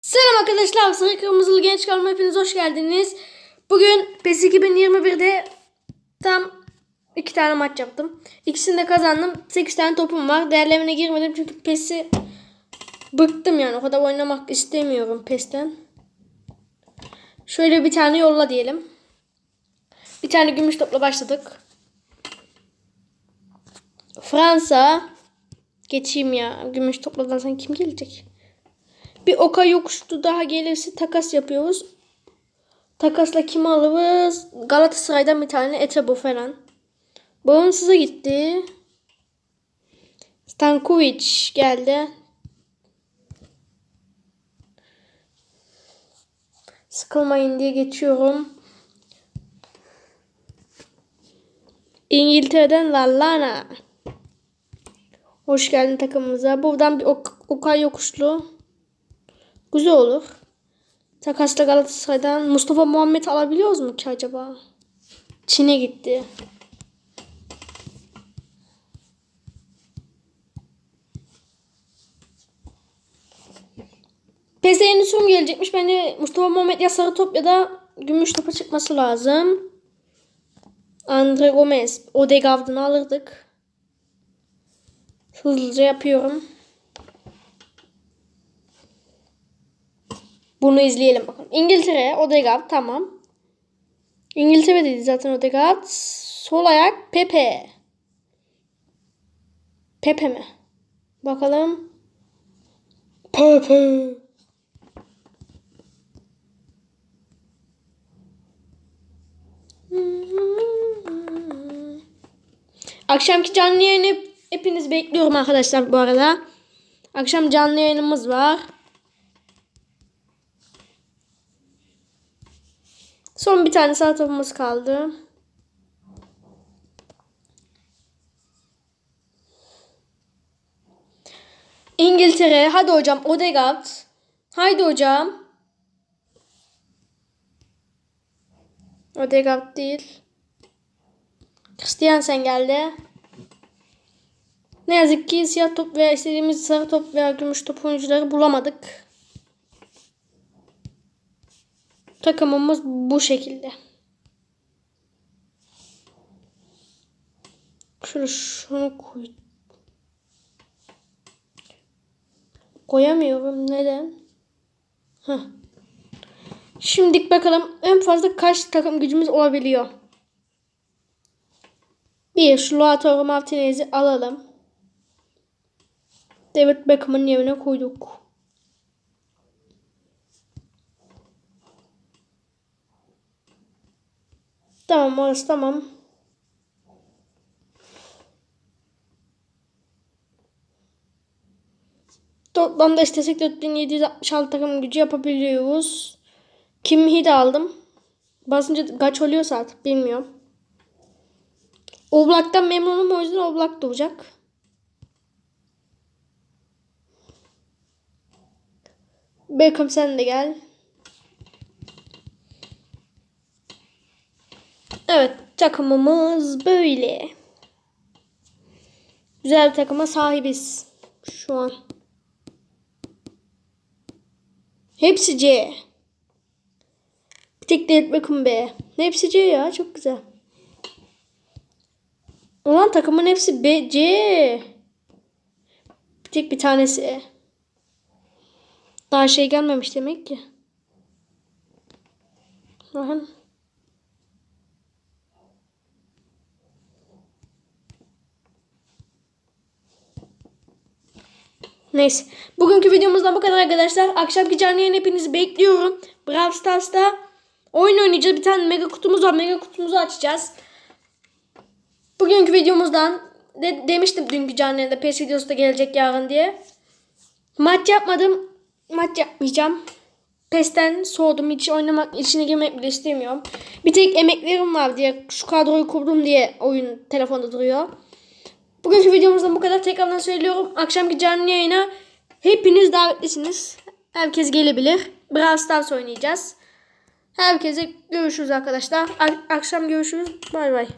Selam arkadaşlar. Sarı Kırmızılı Genç Kalma hepiniz hoş geldiniz. Bugün PES 2021'de tam iki tane maç yaptım. İkisini de kazandım. 8 tane topum var. Değerlemine girmedim çünkü PES'i bıktım yani. O kadar oynamak istemiyorum PES'ten. Şöyle bir tane yolla diyelim. Bir tane gümüş topla başladık. Fransa. Geçeyim ya. Gümüş topladan sen kim gelecek? Bir oka yokuştu daha gelirse takas yapıyoruz. Takasla kim alırız? Galatasaray'dan bir tane Etebo falan. Bağımsız'a gitti. Stankovic geldi. Sıkılmayın diye geçiyorum. İngiltere'den Lallana. Hoş geldin takımımıza. Buradan bir ok Okay yokuşlu. Güzel olur. Takasla Galatasaray'dan Mustafa Muhammed alabiliyoruz mu ki acaba? Çin'e gitti. PES'e yeni sürüm gelecekmiş. Bence Mustafa Muhammed ya sarı top ya da gümüş topa çıkması lazım. Andre Gomez. Odegaard'ını alırdık. Hızlıca yapıyorum. Bunu izleyelim bakalım. İngiltere, Odegaard tamam. İngiltere dedi zaten Odegaard. Sol ayak Pepe. Pepe mi? Bakalım. Pepe. Akşamki canlı yayını hepiniz bekliyorum arkadaşlar bu arada. Akşam canlı yayınımız var. Son bir tane sağ topumuz kaldı. İngiltere. Hadi hocam. Odegaard. Haydi hocam. Odegaard değil. Christiansen geldi. Ne yazık ki siyah top veya istediğimiz sarı top veya gümüş top oyuncuları bulamadık. Takımımız bu şekilde. Şunu şunu koy. Koyamıyorum. Neden? Heh. Şimdi bakalım en fazla kaç takım gücümüz olabiliyor. Bir şu Lautaro Martinez'i alalım. David Beckham'ın yerine koyduk. Tamam orası tamam. Toplamda istesek 4766 takım gücü yapabiliyoruz. Kimhi de aldım. Basınca kaç oluyorsa artık bilmiyorum. Oblak'tan memnunum o yüzden Oblak doğacak. Beckham sen de gel. Evet takımımız böyle. Güzel bir takıma sahibiz şu an. Hepsi C. Bir tek de Beckham B. Hepsi C ya çok güzel. Ulan takımın hepsi B, C. Bir tek bir tanesi E. Daha şey gelmemiş demek ki. Bakın. Neyse. Bugünkü videomuzdan bu kadar arkadaşlar. Akşamki canlı yayın hepinizi bekliyorum. Brawl Stars'ta oyun oynayacağız. Bir tane mega kutumuz var. Mega kutumuzu açacağız. Bugünkü videomuzdan de, demiştim dünkü canlı yayında PES videosu da gelecek yarın diye. Maç yapmadım. Maç yapmayacağım. PES'ten soğudum. Hiç oynamak, içine girmek bile istemiyorum. Bir tek emeklerim var diye şu kadroyu kurdum diye oyun telefonda duruyor. Bugünkü videomuzdan bu kadar. Tekrardan söylüyorum. Akşamki canlı yayına hepiniz davetlisiniz. Herkes gelebilir. Brawl Stars oynayacağız. Herkese görüşürüz arkadaşlar. Akşam görüşürüz. Bay bay.